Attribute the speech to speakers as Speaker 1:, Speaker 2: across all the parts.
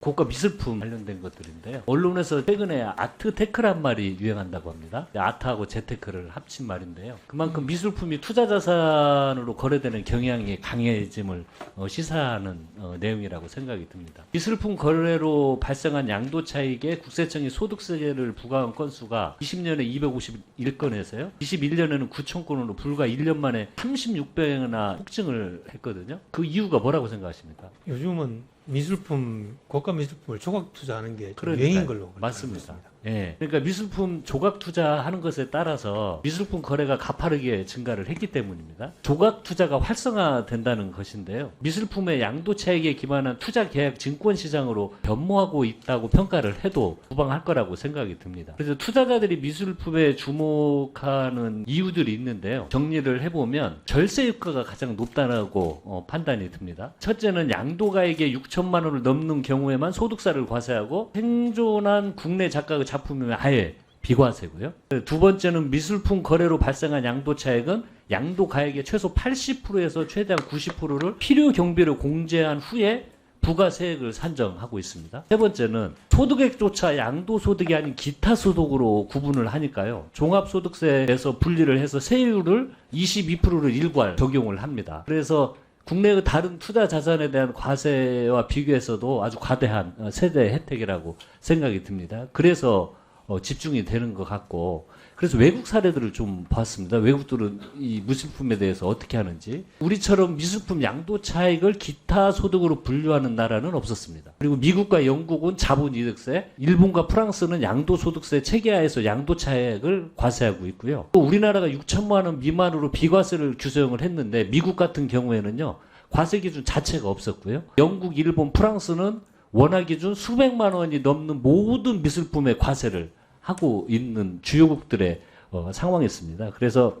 Speaker 1: 고가 미술품 관련된 것들인데요. 언론에서 최근에 아트 테크란 말이 유행한다고 합니다. 아트하고 재테크를 합친 말인데요. 그만큼 미술품이 투자 자산으로 거래되는 경향이 강해짐을 어, 시사하는 어, 내용이라고 생각이 듭니다. 미술품 거래로 발생한 양도 차익에 국세청이 소득세를 부과한 건수가 20년에 251건에서요. 21년에는 9천 건으로 불과 1년 만에 36배나 폭증을 했거든요. 그 이유가 뭐라고 생각하십니까?
Speaker 2: 요즘은 미술품 고가 미술품을 조각 투자하는 게좀
Speaker 1: 그러니까요.
Speaker 2: 유행인 걸로 맞습니다.
Speaker 1: 예. 그러니까 미술품 조각 투자하는 것에 따라서 미술품 거래가 가파르게 증가를 했기 때문입니다. 조각 투자가 활성화된다는 것인데요. 미술품의 양도 차익에 기반한 투자 계약 증권 시장으로 변모하고 있다고 평가를 해도 무방할 거라고 생각이 듭니다. 그래서 투자자들이 미술품에 주목하는 이유들이 있는데요. 정리를 해보면 절세 효과가 가장 높다고 어, 판단이 듭니다. 첫째는 양도가액의 6천만 원을 넘는 경우에만 소득세를 과세하고 생존한 국내 작가의 작품이면 아예 비과세고요. 두 번째는 미술품 거래로 발생한 양도 차액은 양도 가액의 최소 80%에서 최대한 90%를 필요 경비를 공제한 후에 부가세액을 산정하고 있습니다. 세 번째는 소득액조차 양도소득이 아닌 기타 소득으로 구분을 하니까요. 종합소득세에서 분리를 해서 세율을 22%를 일괄 적용을 합니다. 그래서 국내의 다른 투자 자산에 대한 과세와 비교해서도 아주 과대한 어, 세대 혜택이라고 생각이 듭니다. 그래서 어, 집중이 되는 것 같고 그래서 외국 사례들을 좀 봤습니다. 외국들은 이 미술품에 대해서 어떻게 하는지 우리처럼 미술품 양도 차익을 기타 소득으로 분류하는 나라는 없었습니다. 그리고 미국과 영국은 자본이득세, 일본과 프랑스는 양도 소득세 체계하에서 양도 차익을 과세하고 있고요. 또 우리나라가 6천만 원 미만으로 비과세를 규정을 했는데 미국 같은 경우에는요 과세 기준 자체가 없었고요. 영국, 일본, 프랑스는 원화 기준 수백만 원이 넘는 모든 미술품의 과세를 하고 있는 주요국들의 어, 상황이었습니다. 그래서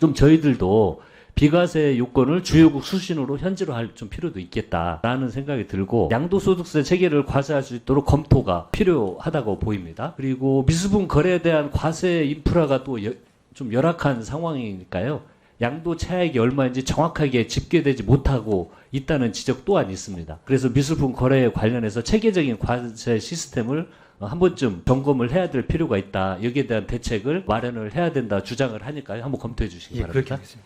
Speaker 1: 좀 저희들도 비과세 요건을 주요국 수신으로 현지화할 좀 필요도 있겠다라는 생각이 들고 양도소득세 체계를 과세할 수 있도록 검토가 필요하다고 보입니다. 그리고 미술품 거래에 대한 과세 인프라가 또 좀 열악한 상황이니까요. 양도 차액이 얼마인지 정확하게 집계되지 못하고 있다는 지적 또한 있습니다. 그래서 미술품 거래에 관련해서 체계적인 과세 시스템을 어, 한 번쯤 점검을 해야 될 필요가 있다. 여기에 대한 대책을 마련을 해야 된다 주장을 하니까요. 한번 검토해 주시기
Speaker 2: 예, 그렇게
Speaker 1: 바랍니다.
Speaker 2: 하겠습니다.